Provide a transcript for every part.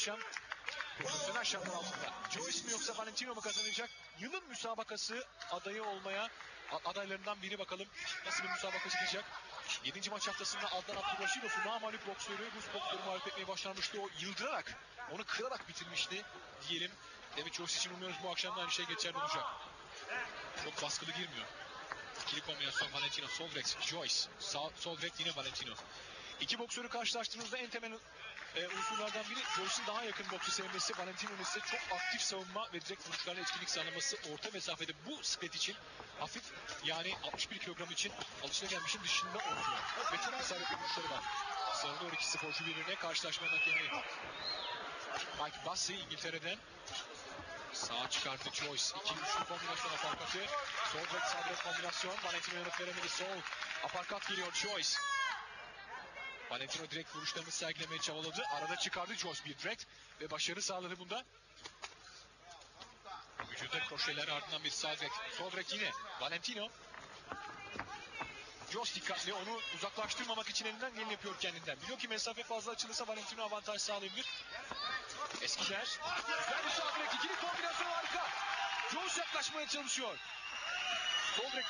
akşam profesyonel şartlar altında Joyce mi yoksa Valentino mu kazanacak? Yılın müsabakası adayı olmaya adaylarından biri bakalım nasıl bir müsabaka çıkacak. 7. maç haftasında Adnan Abdurraşidov'u namalup boksörü Rus boksörü mağlup etmeye başarmıştı. O yıldırarak, onu kırarak bitirmişti diyelim. David Joyce için umuyoruz bu akşam da aynı şey geçerli olacak. Çok baskılı girmiyor. İkili kombinasyon Valentino, Solvex, Joyce, Solvex yine Valentino. İki boksörü karşılaştığınızda en temel e, unsurlardan biri Joyce'ın daha yakın boksu sevmesi, Valentino'nun ise çok aktif savunma ve direkt vuruşlarla etkinlik sağlaması orta mesafede bu split için hafif yani 61 kilogram için alışılagelmişin dışında oturuyor. Ve çok isabetli vuruşları var. Sarılıyor iki sporcu birbirine karşılaşmanın hakemi Mike Bussey İngiltere'den Sağa çıkarttı Joyce. İki üçlü kombinasyon aparkatı. Sol direkt sağ direkt kombinasyon. Valentino yanıt veremedi. Sol. Aparkat geliyor Joyce. Valentino direkt vuruşlarını sergilemeye çabaladı. Arada çıkardı Joyce bir direkt. Ve başarı sağladı bunda. Vücuda kroşeler ardından bir sağ direkt. Sol direkt yine. Valentino. Joyce dikkatli. Onu uzaklaştırmamak için elinden geleni yapıyor kendinden. Biliyor ki mesafe fazla açılırsa Valentino avantaj sağlayabilir. Eskiler. Güzel bir sağ direkt. İkili kombinasyon harika. Joyce yaklaşmaya çalışıyor. Sol direkt.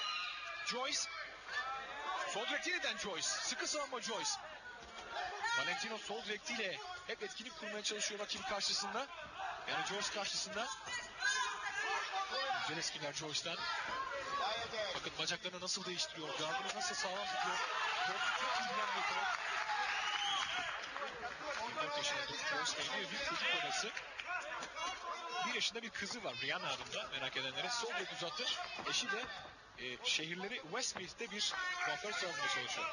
Joyce. Sol direkt yeniden Joyce. Sıkı savunma Joyce. Valentino sol direktiyle hep etkinlik kurmaya çalışıyor rakibi karşısında. Yani Joyce karşısında. Güzel eskiler Joyce'dan. Bakın bacaklarını nasıl değiştiriyor. Gardını nasıl sağlam tutuyor. Çok, çok. 14 yaşındaki Joyce evli bir çocuk babası. Bir yaşında bir kızı var Rihanna adında merak edenlere. Sol bek uzattı. Eşi de e, şehirleri Westmead'de bir kuaför salonunda çalışıyor.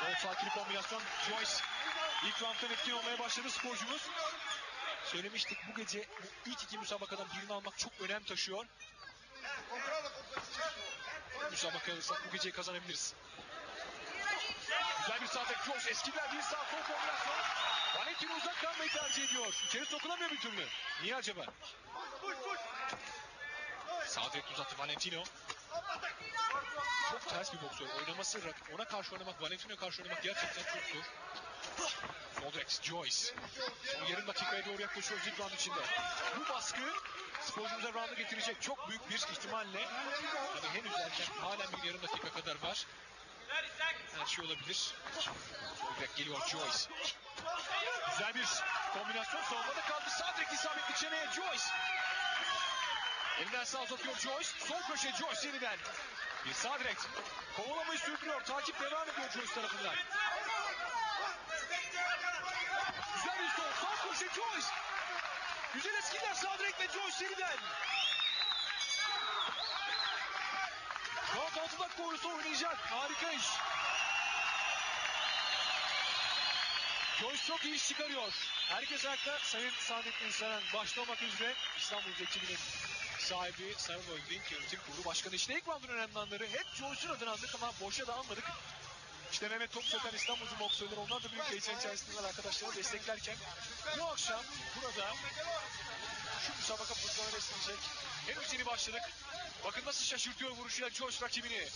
Sol sağ kili kombinasyon Joyce. İlk rounddan etkin olmaya başladı sporcumuz. Söylemiştik bu gece bu ilk iki müsabakadan birini almak çok önem taşıyor. Müsabaka alırsak bu geceyi kazanabiliriz. Güzel bir sağ tek Joyce. Eskiler bir sağ sol kombinasyon. Valentino uzak kalmayı tercih ediyor. İçeri sokulamıyor bir türlü. Niye acaba? Sağ direkt uzattı Valentino. Çok ters bir boksör. Oynaması, ona karşı oynamak, Valentino'ya karşı oynamak gerçekten çok zor. Direkt Joyce. Son yarım dakikaya doğru yaklaşıyoruz ilk içinde. Bu baskı sporcumuza round'u getirecek. Çok büyük bir ihtimalle. Hani henüz erken. Halen bir yarım dakika kadar var. Her şey olabilir. Direkt geliyor Joyce. Güzel bir kombinasyon. Savunmada kaldı. Sağ direkt isabetli çeneye Joyce. Elinden sağ uzatıyor Joyce. Sol köşe Joyce yeniden. Bir sağ direkt. Kovalamayı sürdürüyor. Takip devam ediyor Joyce tarafından. Güzel bir sol. Sol köşe Joyce. Güzel eskiler sağ direkt ve Joyce yeniden. Round 6 dakika oyuncusu oynayacak. Harika iş. Joyce çok iyi iş çıkarıyor. Herkes ayakta Sayın Saadettin Saran başta olmak üzere İstanbul ekibinin sahibi Sayın Holding Yönetim Kurulu Başkanı. İşte ilk roundun önemli anları hep Joyce'un adını andık ama boşa da almadık. İşte Mehmet Topçakan İstanbul'un boksörleri onlar da büyük heyecan içerisindeler arkadaşları desteklerken bu akşam burada şu müsabaka pozisyonu besleyecek. Henüz yeni başladık. Bakın nasıl şaşırtıyor vuruşuyla Joyce rakibini.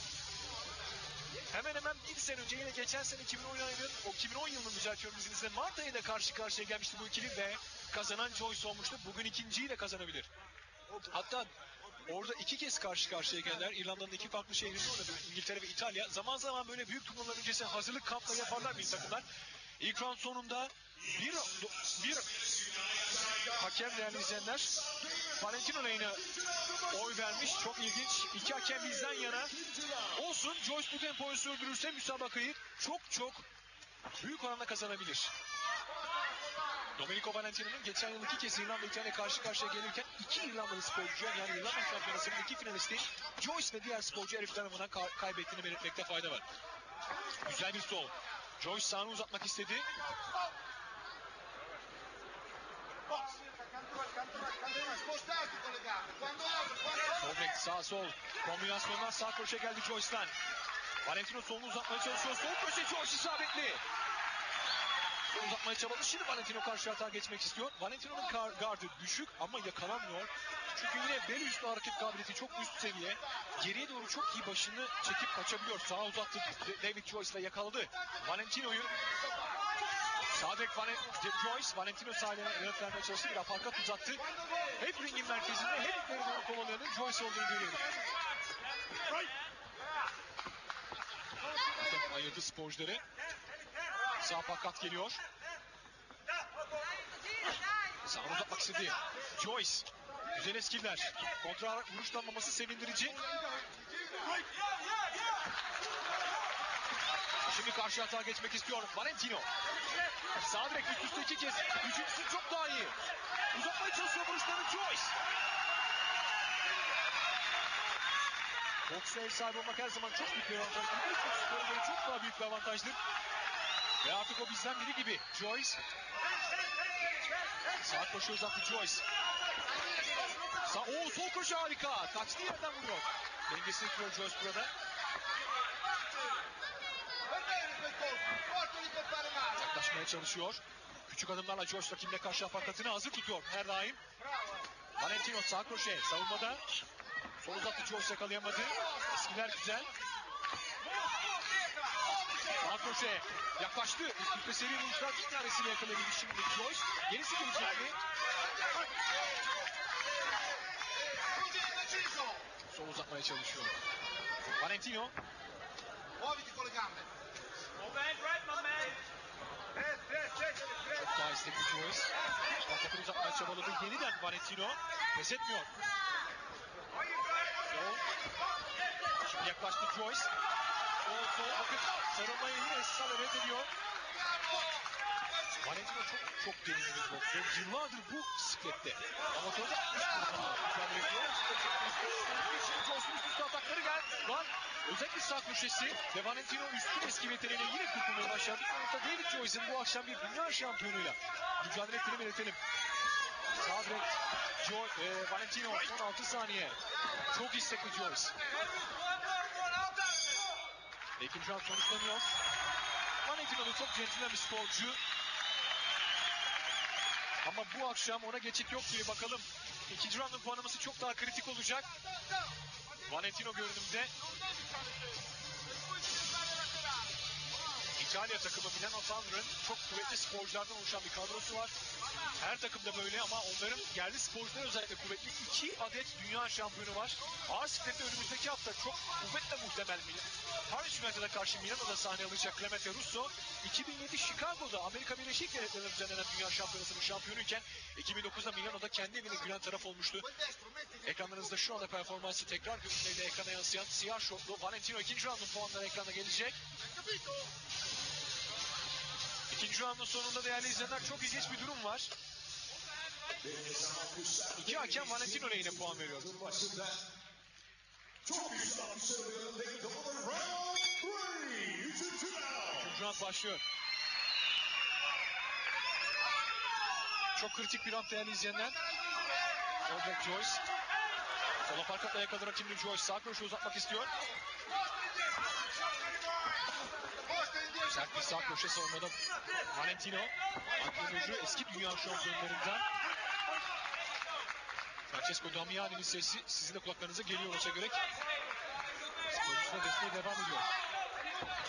Hemen hemen bir sene önce yine geçen sene 2010 yılının, o 2010 yılının izninizle Mart ayında karşı karşıya gelmişti bu ikili ve kazanan Joyce olmuştu. Bugün ikinciyi de kazanabilir. Hatta orada iki kez karşı karşıya geldiler. İrlanda'nın iki farklı oynadı. İngiltere ve İtalya. Zaman zaman böyle büyük turnuvalar öncesi hazırlık kampları yaparlar bir takımlar. İlk round sonunda bir, bir hakem değerli izleyenler Valentino lehine oy vermiş. Çok ilginç. İki hakem bizden yana. Olsun Joyce bu tempoyu sürdürürse müsabakayı çok çok büyük oranda kazanabilir. Domenico Valentino'nun geçen yıl iki kez İrlanda İtalya karşı karşıya gelirken iki İrlandalı sporcuya yani İrlanda şampiyonasının iki finalisti Joyce ve diğer sporcu herif tarafından ka- kaybettiğini belirtmekte fayda var. Güzel bir sol. Joyce sağını uzatmak istedi. Sol sağ sol. Kombinasyondan sağ köşe geldi Joyce'dan. Valentino solunu uzatmaya çalışıyor. Sol köşe Joyce isabetli. Uzatmaya çabaladı. Şimdi Valentino karşı hata geçmek istiyor. Valentino'nun gardı düşük ama yakalanmıyor. Çünkü yine bel üstü hareket kabiliyeti çok üst seviye. Geriye doğru çok iyi başını çekip kaçabiliyor. Sağa uzattı. David Joyce ile yakaladı. Valentino'yu Sadek Joyce, Valentino sahile yanıt vermeye çalıştı. Bir aparkat uzattı. Hep ringin merkezinde, hep ileri doğru kovalayanın Joyce olduğunu görüyoruz. Ayırdı sporcuları. Sağ pakat geliyor. Sağ uzatmak istedi. Joyce. Güzel eskiller. Kontra vuruşlanmaması sevindirici. Şimdi karşı hata geçmek istiyor. Valentino. Sağ direkt üst üste iki kez. Üçüncüsü çok daha iyi. Uzatmaya çalışıyor vuruşlarını Joyce. Boksa ev sahibi olmak her zaman çok büyük bir avantaj. Günümüz sporuna göre çok daha büyük bir avantajdır. Ve artık o bizden biri gibi. Joyce. Sağ koşu uzattı Joyce. Sağ, oo, sol koşu harika. Kaçtığı yerden vuruyor. Dengesini kuruyor Joyce burada. Yaklaşmaya çalışıyor. Küçük adımlarla Joyce rakibine karşı aparkatını hazır tutuyor her daim. Valentino sağ kroşe savunmada. Sol uzattı Joyce yakalayamadı. Eskiler güzel. Sağ kroşe yaklaştı. Üst üste seri vuruşlar bir tanesini yakalayabildi şimdi Joyce. Yenisi gelecek mi? Sol uzatmaya çalışıyor. Valentino çok daha istekli Joyce. Aparkatını uzatmaya çabaladı. Yeniden Valentino. Pes etmiyor. Sol. Şimdi yaklaştı Joyce. Sol bakın sarılmayı yine ısrarla reddediyor. Valentino çok çok deneyimli bir boksör. Yıllardır bu siklette. Amatörde mücadele ediyor. Joyce'un üst üste atakları gel. Lan özellikle sağ köşesi ve Valentino üstün eski veterine yine kurtulmaya başladı. Orta David Joyce'ın bu akşam bir dünya şampiyonuyla mücadele ettiğini belirtelim. Sağ direkt e, Valentino son 6 saniye. Çok istekli Joyce. Ve ikinci round sonuçlanıyor. Valentino da çok centilmen bir sporcu. Ama bu akşam ona geçit yok diye bakalım. İkinci roundun puanlaması çok daha kritik olacak. Valentino görünümde. İtalya takımı Milano Thunder'ın çok kuvvetli sporculardan oluşan bir kadrosu var. Her takımda böyle ama onların yerli sporcular özellikle kuvvetli. iki adet dünya şampiyonu var. Ağır siklette önümüzdeki hafta çok kuvvetle muhtemel. Paris United'a karşı Milano'da sahne alacak Clemente Russo. 2007 Chicago'da Amerika Birleşik Devletleri'nde düzenlenen dünya şampiyonasının şampiyonuyken 2009'da Milano'da kendi evine gülen taraf olmuştu. Ekranlarınızda şu anda performansı tekrar görüntüyle ekrana yansıyan siyah şortlu Valentino ikinci roundun puanları ekrana gelecek. İkinci roundun sonunda değerli izleyenler çok ilginç bir durum var. İki hakem Valentino lehine puan veriyor. Üçüncü round başlıyor. Çok kritik bir round değerli izleyenler. Olacak Joyce. Sol aparkatla yakaladı rakibini Joyce. Sağ köşe uzatmak istiyor. Sert bir sağ köşe savunmada Valentino. Antrenörü eski dünya şampiyonlarından. Francesco Damiani'nin sesi sizin de kulaklarınıza geliyor olsa gerek. Sporcusuna desteğe devam ediyor.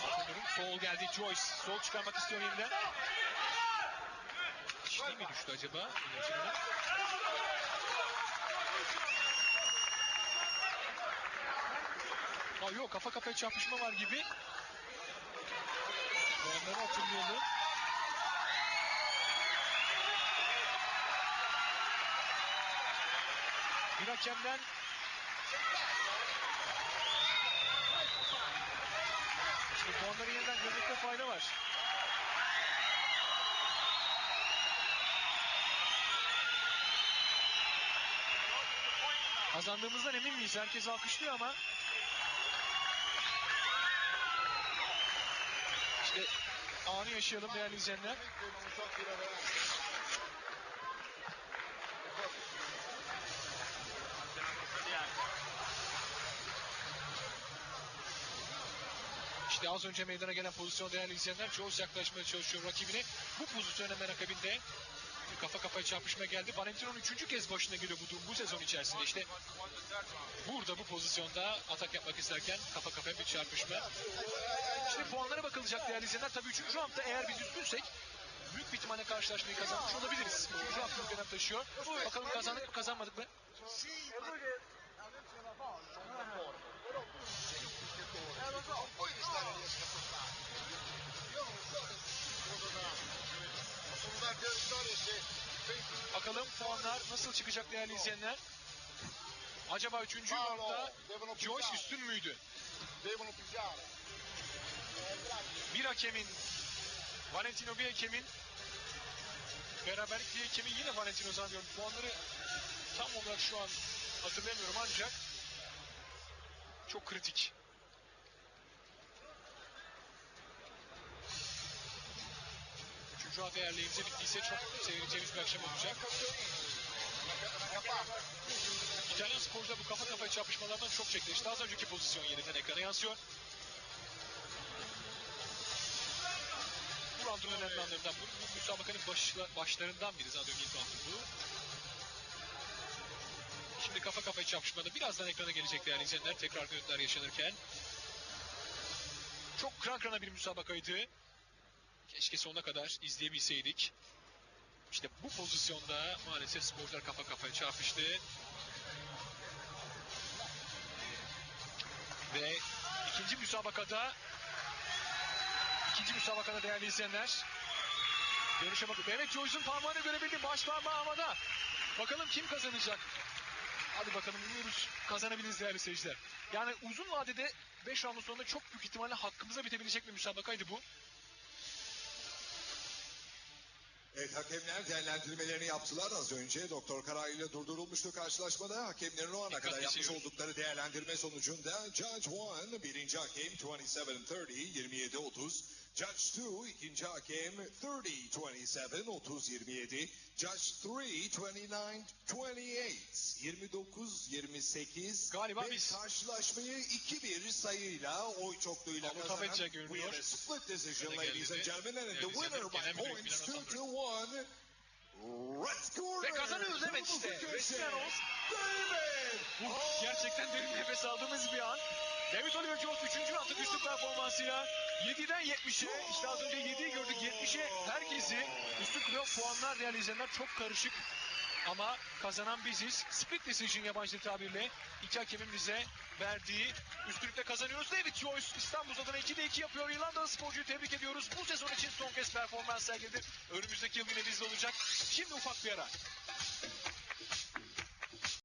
Antrenörün sol geldi Joyce. Sol çıkarmak istiyor yeniden. Dişli mi düştü acaba? Yönetimine? Aa, yok kafa kafaya çarpışma var gibi. Onları hatırlayalım. Bir hakemden Şimdi puanları yeniden görmekte fayda var. Kazandığımızdan emin miyiz? Herkes alkışlıyor ama anı yaşayalım değerli izleyenler. İşte az önce meydana gelen pozisyon değerli izleyenler Jones yaklaşmaya çalışıyor rakibine. Bu pozisyon hemen akabinde kafa kafaya çarpışma geldi. Valentino'nun üçüncü kez başına geliyor bu durum bu sezon içerisinde. İşte burada bu pozisyonda atak yapmak isterken kafa kafaya bir çarpışma. Şimdi puanlara bakılacak değerli izleyenler. Tabii üçüncü roundda eğer biz üstünsek büyük bir ihtimalle karşılaşmayı kazanmış olabiliriz. Üçüncü haftalık dönem taşıyor. Bakalım kazandık mı kazanmadık mı? Bakalım puanlar nasıl çıkacak değerli izleyenler? Acaba üçüncü roundda Joyce üstün müydü? Bir hakemin, Valentino bir hakemin, beraberlik bir hakemin yine Valentino zannediyorum. Puanları tam olarak şu an hatırlamıyorum ancak çok kritik. Üçüncü hafta eğerleyince bittiyse çok seyredeceğimiz bir akşam olacak. İtalyan sporcular bu kafa kafaya çarpışmalardan çok çekti. İşte az önceki pozisyon yeniden ekrana yansıyor. Bu roundun önemli anlarından bu. Bu müsabakanın başla, başlarından biri zaten ilk roundu bu. Şimdi kafa kafaya çarpışmada birazdan ekrana gelecek değerli izleyenler. Tekrar görüntüler yaşanırken. Çok kran krana bir müsabakaydı. Keşke sonuna kadar izleyebilseydik. İşte bu pozisyonda maalesef sporcular kafa kafaya çarpıştı. Ve ikinci müsabakada ikinci müsabakada değerli izleyenler Görüşe bakın. Mehmet Joyce'un parmağını görebildim. Baş parmağı havada. Bakalım kim kazanacak? Hadi bakalım umuyoruz kazanabiliriz değerli seyirciler. Yani uzun vadede 5 roundun sonunda çok büyük ihtimalle hakkımıza bitebilecek bir müsabakaydı bu. Evet hakemler değerlendirmelerini yaptılar az önce. Doktor Karay ile durdurulmuştu karşılaşmada. Hakemlerin o ana Dikkat kadar yapmış kesiyoruz. oldukları değerlendirme sonucunda Judge 1 birinci hakem 27-30 27-30. Judge 2 ikinci hakem 30-27 30-27. Judge 3 29-28 29-28 Galiba ve biz- karşılaşmayı 2-1 sayıyla oy çokluğuyla Avukat kazanan we have a split decision ladies and gentlemen and the winner by points Milan 2 to 1 Red. Ve kazanıyoruz, evet işte. O. David. Gerçekten derin nefes aldığımız bir an. David Oliver Jones 3. hafta üstün performansıyla 7'den 70'e işte az önce 7'yi gördük 70'e herkesi üstün kılıyor. Puanlar izleyenler çok karışık. Ama kazanan biziz. Split decision yabancı tabirle iki hakemin bize verdiği üstünlükle kazanıyoruz. David Joyce İstanbul adına 2'de 2 yapıyor. İrlandalı sporcuyu tebrik ediyoruz. Bu sezon için son kez performans sergiledi. Önümüzdeki yıl yine bizde olacak. Şimdi ufak bir ara.